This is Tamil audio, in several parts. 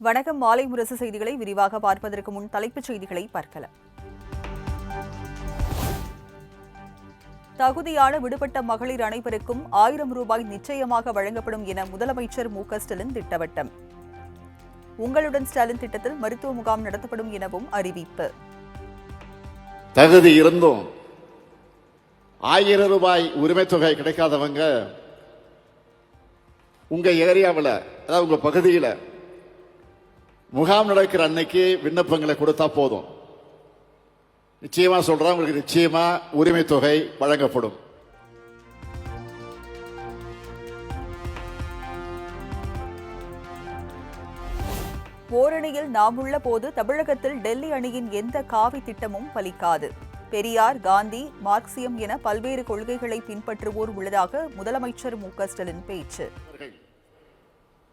வணக்கம். மாலை முரசு செய்திகளை விரிவாக பார்ப்பதற்கு முன் தலைப்புச் செய்திகளை பார்க்கலாம். தகுதியான விடுபட்ட மகளிர் அனைவருக்கும் ஆயிரம் ரூபாய் நிச்சயமாக வழங்கப்படும் என முதலமைச்சர் மு ஸ்டாலின் திட்டவட்டம். உங்களுடன் ஸ்டாலின் திட்டத்தில் மருத்துவ முகாம் நடத்தப்படும் எனவும் அறிவிப்பு. தகுதி இருந்தும் ஆயிரம் ரூபாய் உரிமை தொகை கிடைக்காதவங்க உங்க ஏரியாவில் அதாவது உங்க பகுதியில் முகாம் நடக்கிற அன்னைக்கு விண்ணப்பங்களை கொடுத்தா போதும். நிச்சயமா சொல்றேன் உங்களுக்கு நிச்சயமா உரிமை தொகை வழங்கப்படும். ஓரணியில் நாம் உள்ள போது தமிழகத்தில் டெல்லி அணியின் எந்த காவி திட்டமும் பலிக்காது. பெரியார் காந்தி மார்க்சியம் என பல்வேறு கொள்கைகளை பின்பற்றுவோர் உள்ளதாக முதலமைச்சர் மு ஸ்டாலின் பேச்சு.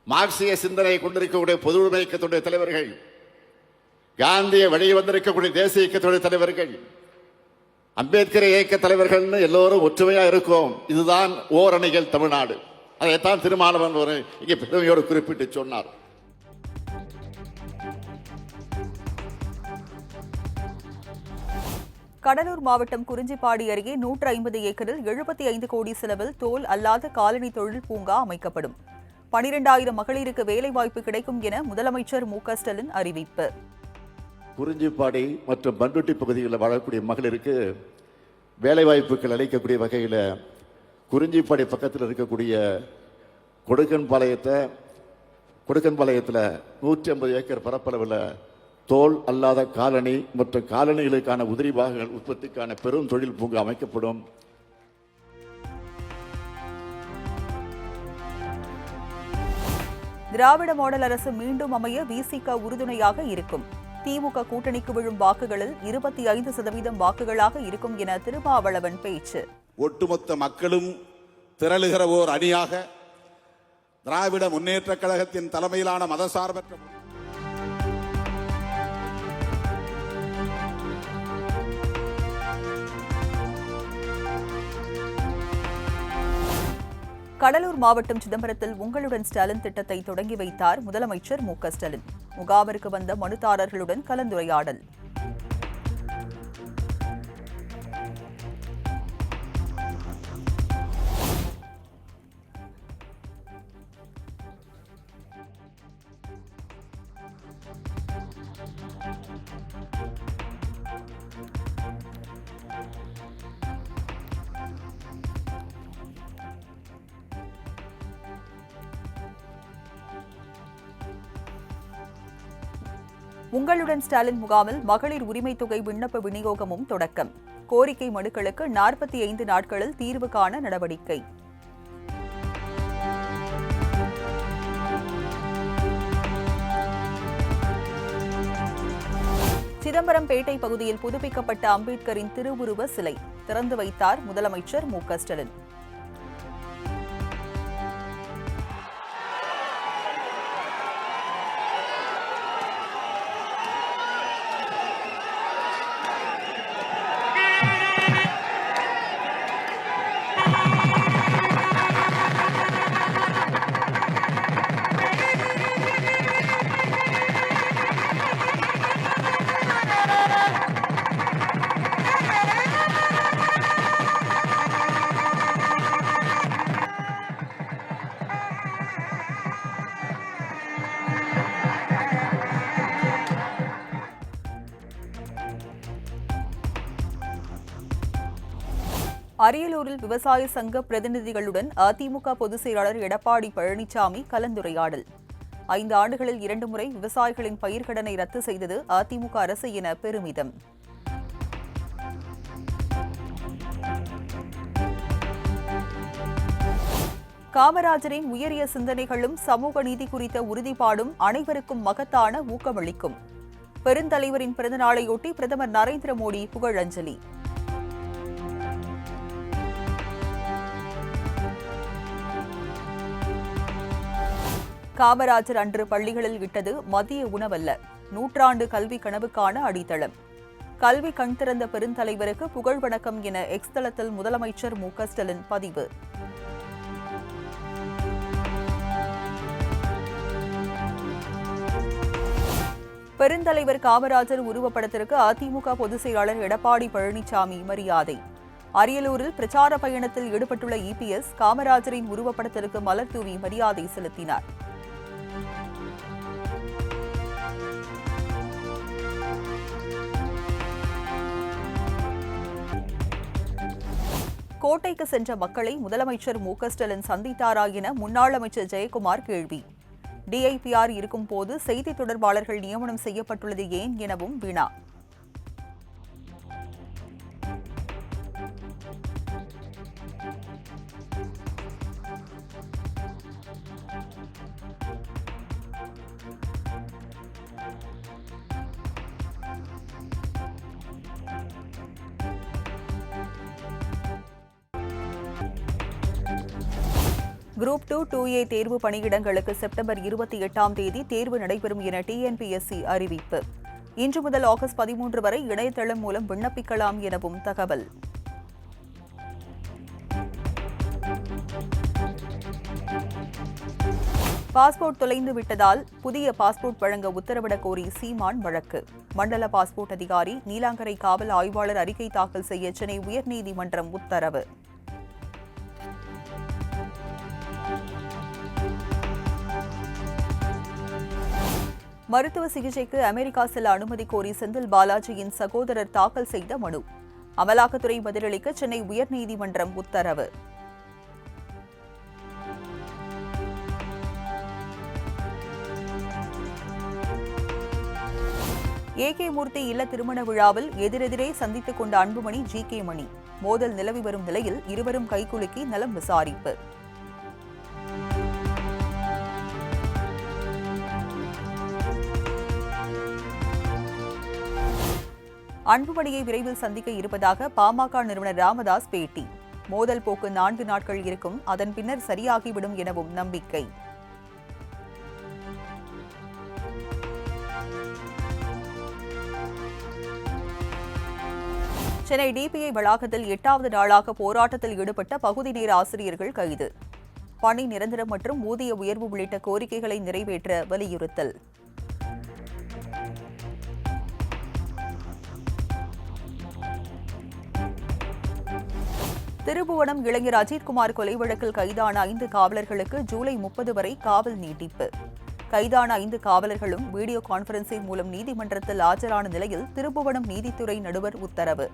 மார்க்சிய சிந்தனை கொண்டிருக்கக்கூடிய பொது உடைமை இயக்கத்துடைய தலைவர்கள் காந்திய வழியில் வந்திருக்கக்கூடிய தேசிய இயக்கத்துடைய தலைவர்கள் அம்பேத்கர் இயக்க தலைவர்கள்னு எல்லோரும் ஒற்றுமையா இருக்கோம். இதுதான் ஓரணிகள் தமிழ்நாடு. அதைத்தான் திருமாவளவன் ஒரு இங்கே பெருமையோடு குறிப்பிட்டு சொன்னார். கடலூர் மாவட்டம் குறிஞ்சிப்பாடி அருகே நூற்று ஐம்பது ஏக்கரில் எழுபத்தி ஐந்து கோடி செலவில் தோல் அல்லாத காலனி தொழில் பூங்கா அமைக்கப்படும். பனிரெண்டாயிரம் மகளிருக்கு வேலைவாய்ப்பு கிடைக்கும் என முதலமைச்சர் மு ஸ்டாலின் அறிவிப்பு. குறிஞ்சிப்பாடி மற்றும் பண்ருட்டி பகுதிகளில் வாழக்கூடிய மகளிருக்கு வேலைவாய்ப்புகள் அளிக்கக்கூடிய வகையில் குறிஞ்சிப்பாடி பக்கத்தில் இருக்கக்கூடிய கொடுக்கன்பாளையத்தை கொடுக்கன்பாளையத்தில் நூற்றி ஐம்பது ஏக்கர் பரப்பளவில் தோல் அல்லாத காலனி மற்றும் காலனிகளுக்கான உதிரி பாகங்கள் உற்பத்திக்கான பெரும் தொழில் பூங்கா அமைக்கப்படும். திராவிட மாடல் அரசு மீண்டும் அமைய விசிக உறுதுணையாக இருக்கும். திமுக கூட்டணிக்கு விழும் வாக்குகளில் இருபத்தி ஐந்து சதவீதம் வாக்குகளாக இருக்கும் என திருமாவளவன் பேச்சு. ஒட்டுமொத்த மக்களும் திரளுகிற ஓர் அணியாக திராவிட முன்னேற்ற கழகத்தின் தலைமையிலான மதசார்பற்ற கடலூர் மாவட்டம் சிதம்பரத்தில் உங்களுடன் ஸ்டாலின் திட்டத்தை தொடங்கி வைத்தார் முதலமைச்சர் மு க ஸ்டாலின். முகாமிற்கு வந்த மனுதாரர்களுடன் கலந்துரையாடல். உங்களுடன் ஸ்டாலின் முகாமில் மகளிர் உரிமை தொகை விண்ணப்ப விநியோகமும் தொடக்கம். கோரிக்கை மனுக்களுக்கு நாற்பத்தி ஐந்து நாட்களில் தீர்வு காண நடவடிக்கை. சிதம்பரம் பேட்டை பகுதியில் புதுப்பிக்கப்பட்ட அம்பேத்கரின் திருவுருவ சிலை திறந்து வைத்தார் முதலமைச்சர் மு ஸ்டாலின். அரியலூரில் விவசாய சங்க பிரதிநிதிகளுடன் அதிமுக பொதுச் செயலாளர் எடப்பாடி பழனிசாமி கலந்துரையாடல். ஐந்து ஆண்டுகளில் இரண்டு முறை விவசாயிகளின் பயிர்க்கடனை ரத்து செய்தது அதிமுக அரசு என பெருமிதம். காமராஜரின் உயரிய சிந்தனைகளும் சமூக நீதி குறித்த உறுதிப்பாடும் அனைவருக்கும் மகத்தான ஊக்கமளிக்கும். பெருந்தலைவரின் பிறந்தநாளையொட்டி பிரதமர் நரேந்திர மோடி புகழஞ்சலி. காமராஜர் அன்று பள்ளிகளில் இட்டது மதிய உணவல்ல. நூற்றாண்டு கல்வி கனவுக்கான அடித்தளம். கல்வி கண் திறந்த பெருந்தலைவருக்கு புகழ் வணக்கம் என எக்ஸ் தளத்தில் முதலமைச்சர் மு ஸ்டாலின் பதிவு. பெருந்தலைவர் காமராஜர் உருவப்படத்திற்கு அதிமுக பொதுச் செயலாளர் எடப்பாடி பழனிசாமி மரியாதை. அரியலூரில் பிரச்சார பயணத்தில் ஈடுபட்டுள்ள இபிஎஸ் காமராஜரின் உருவப்படத்திற்கு மலர் தூவி மரியாதை செலுத்தினார். கோட்டைக்கு சென்ற மக்களை முதலமைச்சர் மு. க. ஸ்டாலின் சந்தித்தாரா என முன்னாள் அமைச்சர் ஜெயக்குமார் கேள்வி. டிஐபிஆர் இருக்கும் போது செய்தி தொடர்பாளர்கள் நியமனம் செய்யப்பட்டுள்ளது ஏன் எனவும் வினா குரூப் டூ டூ ஏ தேர்வு பணியிடங்களுக்கு செப்டம்பர் இருபத்தி எட்டாம் தேதி தேர்வு நடைபெறும் என டிஎன்பிஎஸ்சி அறிவிப்பு. இன்று முதல் ஆகஸ்ட் பதிமூன்று வரை இணையதளம் மூலம் விண்ணப்பிக்கலாம் எனவும் தகவல். பாஸ்போர்ட் தொலைந்து விட்டதால் புதிய பாஸ்போர்ட் வழங்க உத்தரவிடக் கோரி சீமான் வழக்கு. மண்டல பாஸ்போர்ட் அதிகாரி நீலாங்கரை காவல் ஆய்வாளர் அறிக்கை தாக்கல் செய்ய சென்னை உயர்நீதிமன்றம் உத்தரவு. மருத்துவ சிகிச்சைக்கு அமெரிக்கா செல்ல அனுமதி கோரி செந்தில் பாலாஜியின் சகோதரர் தாக்கல் செய்த மனு. அமலாக்கத்துறை பதிலளிக்க சென்னை உயர்நீதிமன்றம் உத்தரவு. ஏ கே மூர்த்தி இல்ல திருமண விழாவில் எதிரெதிரே சந்தித்துக் கொண்ட அன்புமணி ஜி கே மணி. மோதல் நிலவி வரும் நிலையில் இருவரும் கைகுலுக்கி நலம் விசாரிப்பு. அன்புமணியை விரைவில் சந்திக்க இருப்பதாக பாமக நிறுவனர் ராமதாஸ் பேட்டி. மோதல் போக்கு நான்கு நாட்கள் இருக்கும் அதன் பின்னர் சரியாகிவிடும் எனவும் நம்பிக்கை. சென்னை டிபிஐ வளாகத்தில் எட்டாவது நாளாக போராட்டத்தில் ஈடுபட்ட பகுதி நேர ஆசிரியர்கள் கைது. பணி நிரந்தரம் மற்றும் ஊதிய உயர்வு உள்ளிட்ட கோரிக்கைகளை நிறைவேற்ற வலியுறுத்தல். திருபுவனம் இளைஞர் அஜித்குமார் கொலை வழக்கில் கைதான ஐந்து காவலர்களுக்கு ஜூலை முப்பது வரை காவல் நீட்டிப்பு. கைதான ஐந்து காவலர்களும் வீடியோ கான்பரன்சிங் மூலம் நீதிமன்றத்தில் ஆஜரான நிலையில் திருபுவனம் நீதித்துறை நடுவர் உத்தரவு.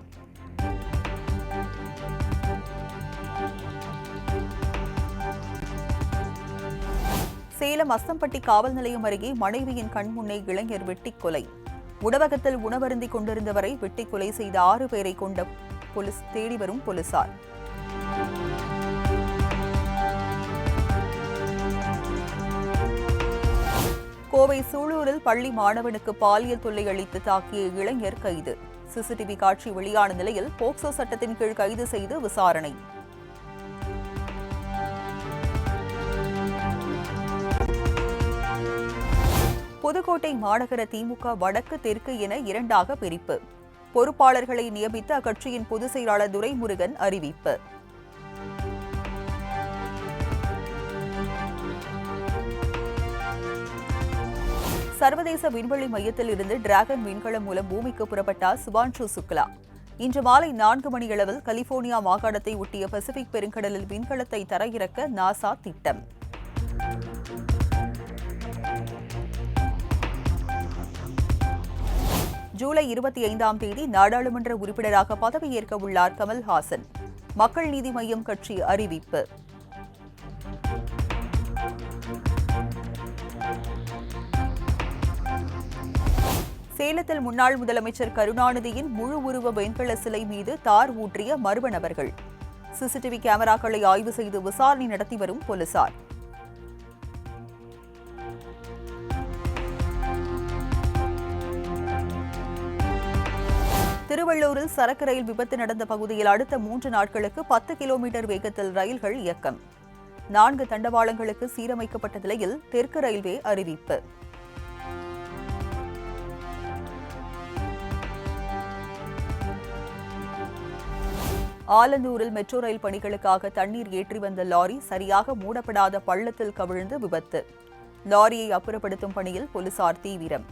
சேலம் அஸ்தம்பட்டி காவல் நிலையம் அருகே மனைவியின் கண்முன்னே இளைஞர் வெட்டிக் கொலை. உணவகத்தில் உணவருந்திக் கொண்டிருந்தவரை வெட்டிக் கொலை செய்த ஆறு பேரை கொண்ட போலீஸ் தேடி வரும் போலீசார். கோவை சூலூரில் பள்ளி மாணவனுக்கு பாலியல் தொல்லை அளித்து தாக்கிய இளைஞர் கைது. சிசிடிவி காட்சி வெளியான நிலையில் போக்சோ சட்டத்தின் கீழ் கைது செய்து விசாரணை. புதுக்கோட்டை மாநகர திமுக வடக்கு தெற்கு என இரண்டாக பிரிப்பு. பொறுப்பாளர்களை நியமித்த அக்கட்சியின் பொதுச் செயலாளர் துரைமுருகன் அறிவிப்பு. சர்வதேச விண்வெளி மையத்தில் இருந்து டிராகன் விண்கலம் மூலம் பூமிக்கு புறப்பட்டார் சுபான்ஷு சுக்லா. இன்று மாலை நான்கு மணியளவில் கலிபோர்னியா மாகாணத்தை ஒட்டிய பசிபிக் பெருங்கடலில் விண்கலத்தை தரையிறக்க நாசா திட்டம். ஜூலை இருபத்தி ஐந்தாம் தேதி நாடாளுமன்ற உறுப்பினராக பதவியேற்க உள்ளார் கமல்ஹாசன். மக்கள் நீதி மய்யம் கட்சி அறிவிப்பு. சேலத்தில் முன்னாள் முதலமைச்சர் கருணாநிதியின் முழு உருவ வெண்கல சிலை மீது தார் ஊற்றிய மர்ம நபர்கள். சிசிடிவி கேமராக்களை ஆய்வு செய்து விசாரணை நடத்தி வரும் போலீசார். திருவள்ளூரில் சரக்கு ரயில் விபத்து நடந்த பகுதியில் அடுத்த மூன்று நாட்களுக்கு பத்து கிலோமீட்டர் வேகத்தில் ரயில்கள் இயக்கம். நான்கு தண்டவாளங்களுக்கு சீரமைக்கப்பட்ட நிலையில் தெற்கு ரயில்வே அறிவிப்பு. ஆலந்தூரில் மெட்ரோ ரயில் பணிகளுக்காக தண்ணீர் ஏற்றி வந்த லாரி சரியாக மூடப்படாத பள்ளத்தில் கவிழ்ந்து விபத்து. லாரியை அப்புறப்படுத்தும் பணியில் போலீசார் தீவிரம்.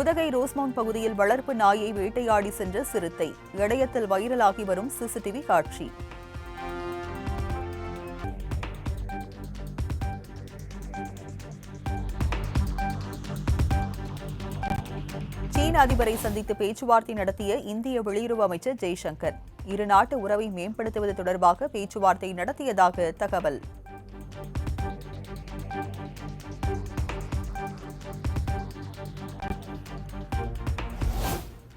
உதகை ரோஸ்மவுண்ட் பகுதியில் வளர்ப்பு நாயை வேட்டையாடி சென்ற சிறுத்தை. இடையத்தில் வைரலாகி வரும் சிசிடிவி காட்சி. சீன அதிபரை சந்தித்து பேச்சுவார்த்தை நடத்திய இந்திய வெளியுறவு அமைச்சர் ஜெய்சங்கர். இரு நாட்டு உறவை மேம்படுத்துவது தொடர்பாக பேச்சுவார்த்தை நடத்தியதாக தகவல்.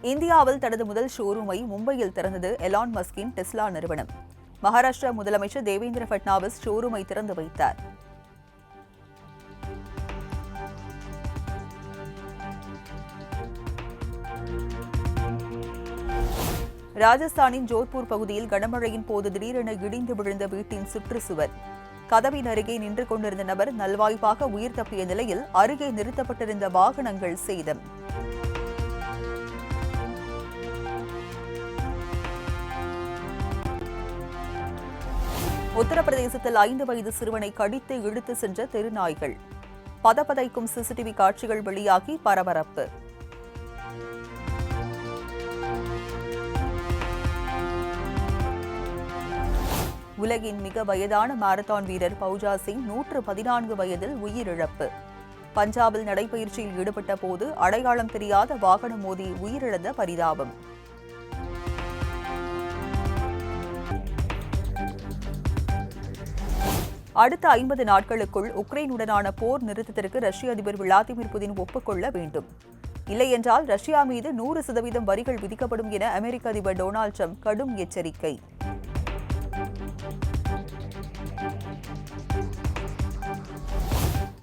இந்தியாவில் தனது முதல் ஷோரூமை மும்பையில் திறந்தது எலான் மஸ்கின் டெஸ்லா நிறுவனம். மகாராஷ்டிரா முதலமைச்சர் தேவேந்திர பட்னாவிஸ் ஷோரூமை திறந்து வைத்தார். ராஜஸ்தானின் ஜோத்பூர் பகுதியில் கனமழையின் போது திடீரென இடிந்து விழுந்த வீட்டின் சுற்றுச்சுவர். கதவின் அருகே நின்று கொண்டிருந்த நபர் நல்வாய்ப்பாக உயிர் தப்பிய நிலையில் அருகே நிறுத்தப்பட்டிருந்த வாகனங்கள் சேதம். உத்தரப்பிரதேசத்தில் ஐந்து வயது சிறுவனை கடித்து இழுத்து சென்ற தெருநாய்கள் பதபதைக்கும் சிசிடிவி காட்சிகள் வெளியாகி பரபரப்பு. உலகின் மிக வயதான மாரத்தான் வீரர் பவுஜா சிங் நூற்று பதினான்கு வயதில் உயிரிழப்பு. பஞ்சாபில் நடைபயிற்சியில் ஈடுபட்ட போது அடையாளம் தெரியாத வாகனம் மோதி உயிரிழந்த பரிதாபம். அடுத்த ஐம்பது நாட்களுக்குள் உக்ரைனுடனான போர் நிறுத்தத்திற்கு ரஷ்ய அதிபர் விளாதிமிர் புதின் ஒப்புக்கொள்ள வேண்டும். இல்லையென்றால் ரஷ்யா மீது நூறு சதவீதம் வரிகள் விதிக்கப்படும் என அமெரிக்க அதிபர் டொனால்ட் ட்ரம்ப் கடும் எச்சரிக்கை.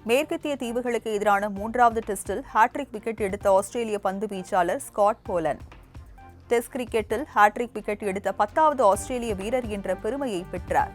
மேற்கத்திய தீவுகளுக்கு எதிரான மூன்றாவது டெஸ்டில் ஹாட்ரிக் விக்கெட் எடுத்த ஆஸ்திரேலிய பந்து வீச்சாளர் ஸ்காட் போலன். டெஸ்ட் கிரிக்கெட்டில் ஹாட்ரிக் விக்கெட் எடுத்த பத்தாவது ஆஸ்திரேலிய வீரர் என்ற பெருமையை பெற்றார்.